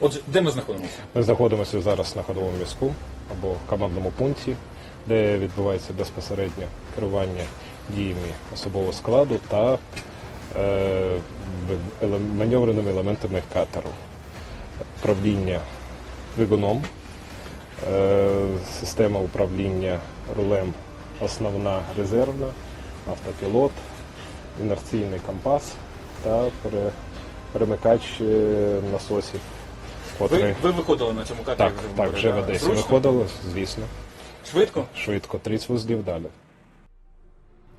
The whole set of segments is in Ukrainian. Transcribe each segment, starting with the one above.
Отже, де ми знаходимося? Ми знаходимося зараз на ходовому містку або командному пункті, де відбувається безпосередньо керування діями особового складу та е, маневреними елементами катеру, управління двигуном, е, система управління рулем основна резервна, автопілот, інерційний компас та перемикач е, насосів. Котрий- Ви, ви виходили на цьому катері? так, вже в так, вже в? Одесі Зручно? виходило, звісно. Швидко? Швидко, 30 вузлів далі.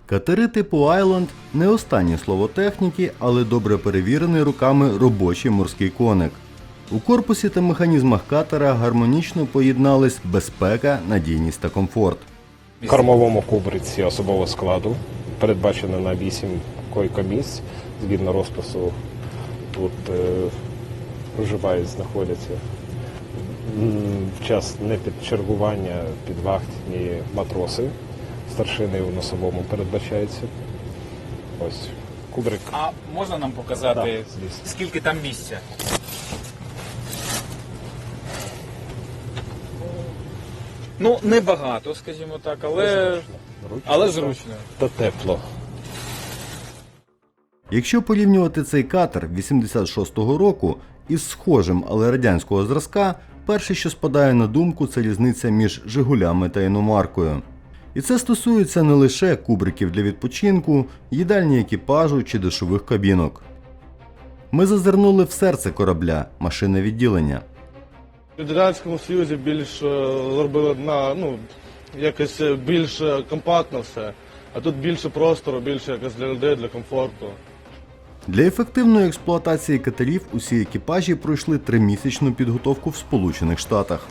Катери типу Айленд не останнє слово техніки, але добре перевірений руками робочий морський коник. У корпусі та механізмах катера гармонічно поєднались безпека, надійність та комфорт. В кормовому кубриці особового складу передбачено на 8 койко-місць. Згідно розпису, тут е, проживають, знаходяться в час не під чергування, під вахтні матроси. Старшини у носовому передбачається. Ось кубрик. А можна нам показати, Так, скільки там місця? Ну, небагато, скажімо так, але, Зручно. але зручно. Та тепло. Якщо порівнювати цей катер 86-го року із схожим, але радянського зразка, перше, що спадає на думку, це різниця між Жигулями та іномаркою. І це стосується не лише кубриків для відпочинку, їдальні екіпажу чи душових кабінок. Ми зазирнули в серце корабля, машинне відділення. В Радянському Союзі більш е, зробили на ну якось е, більш е, компактно все, а тут більше простору, більше якось для людей, для комфорту. Для ефективної експлуатації катерів усі екіпажі пройшли тримісячну підготовку в Сполучених Штатах.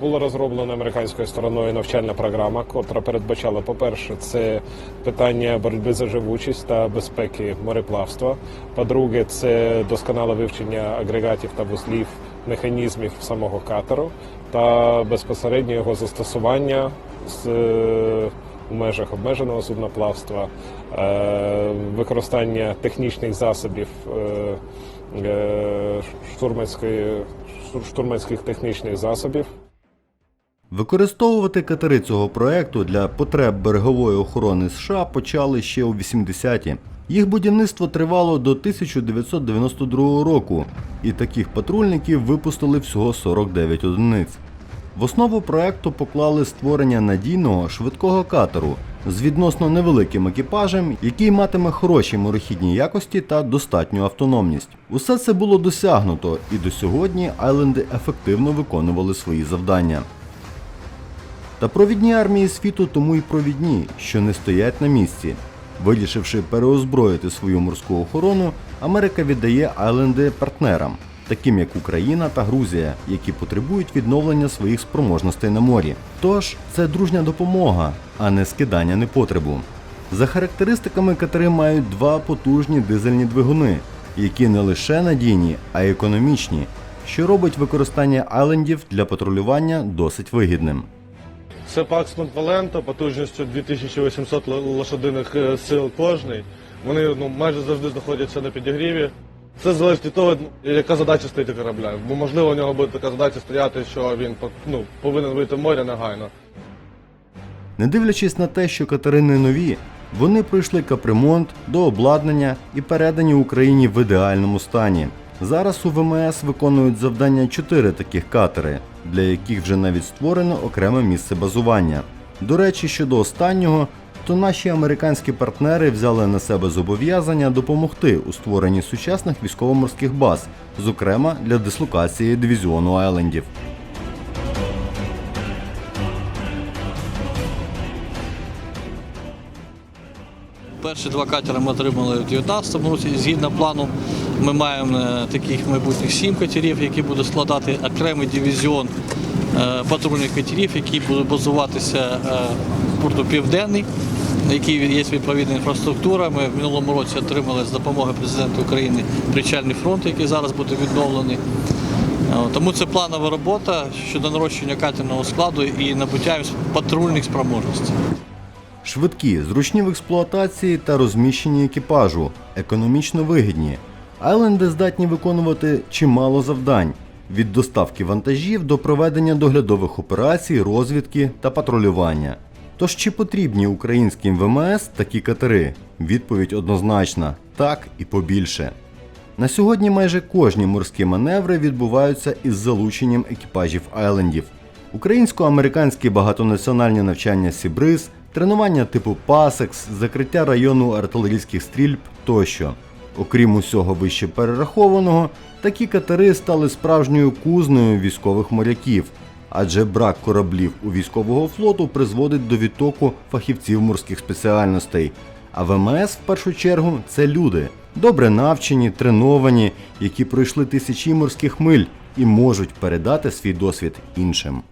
Була розроблена американською стороною навчальна програма, котра передбачала, по-перше, це питання боротьби за живучість та безпеки мореплавства. По-друге, це досконале вивчення агрегатів та вузлів, механізмів самого катеру та безпосередньо його застосування з, у межах обмеженого судноплавства, е, використання технічних засобів е, е, штурманської штурманських технічних засобів. Використовувати катери цього проекту для потреб берегової охорони США почали ще у 80-ті. Їх будівництво тривало до 1992 року, і таких патрульників випустили всього 49 одиниць. В основу проекту поклали створення надійного швидкого катеру з відносно невеликим екіпажем, який матиме хороші морехідні якості та достатню автономність. Усе це було досягнуто, і до сьогодні айленди ефективно виконували свої завдання. Та провідні армії світу тому й провідні, що не стоять на місці. Вирішивши переозброїти свою морську охорону, Америка віддає айленди партнерам, таким як Україна та Грузія, які потребують відновлення своїх спроможностей на морі. Тож це дружня допомога, а не скидання непотребу. За характеристиками катери мають два потужні дизельні двигуни, які не лише надійні, а й економічні, що робить використання айлендів для патрулювання досить вигідним. Це Paxton Valento потужністю 2800 лошадиних е, сил кожний. Вони ну, майже завжди знаходяться на підігріві. Це залежить від того, яка задача стоїть у корабля. Бо можливо у нього буде така задача стояти, що він ну, повинен вийти в море негайно. Не дивлячись на те, що катерини нові, вони пройшли капремонт до обладнання і передані Україні в ідеальному стані. Зараз у ВМС виконують завдання чотири таких катери, для яких вже навіть створено окреме місце базування. До речі, щодо останнього, то наші американські партнери взяли на себе зобов'язання допомогти у створенні сучасних військово-морських баз, зокрема для дислокації дивізіону Айлендів. Перші два катери ми отримали в 2019 році. Згідно плану, ми маємо е, таких майбутніх сім катерів, які будуть складати окремий дивізіон е, патрульних катерів, які будуть базуватися е, в порту Південний, на якій є відповідна інфраструктура. Ми в минулому році отримали з допомоги президента України причальний фронт, який зараз буде відновлений. Е, Тому це планова робота щодо нарощення катерного складу і набуття патрульних спроможностей. Швидкі, зручні в експлуатації та розміщенні екіпажу, економічно вигідні. Айленди здатні виконувати чимало завдань. від доставки вантажів до проведення доглядових операцій, розвідки та патрулювання. Тож чи потрібні українським ВМС такі катери? Відповідь однозначна так і побільше. На сьогодні майже кожні морські маневри відбуваються із залученням екіпажів Айлендів. Українсько-американські багатонаціональні навчання Сібриз, тренування типу Пасекс, закриття району артилерійських стрільб тощо. Окрім усього вище перерахованого, такі катери стали справжньою кузнею військових моряків, адже брак кораблів у військового флоту призводить до відтоку фахівців морських спеціальностей. А ВМС в першу чергу це люди, добре навчені, треновані, які пройшли тисячі морських миль і можуть передати свій досвід іншим.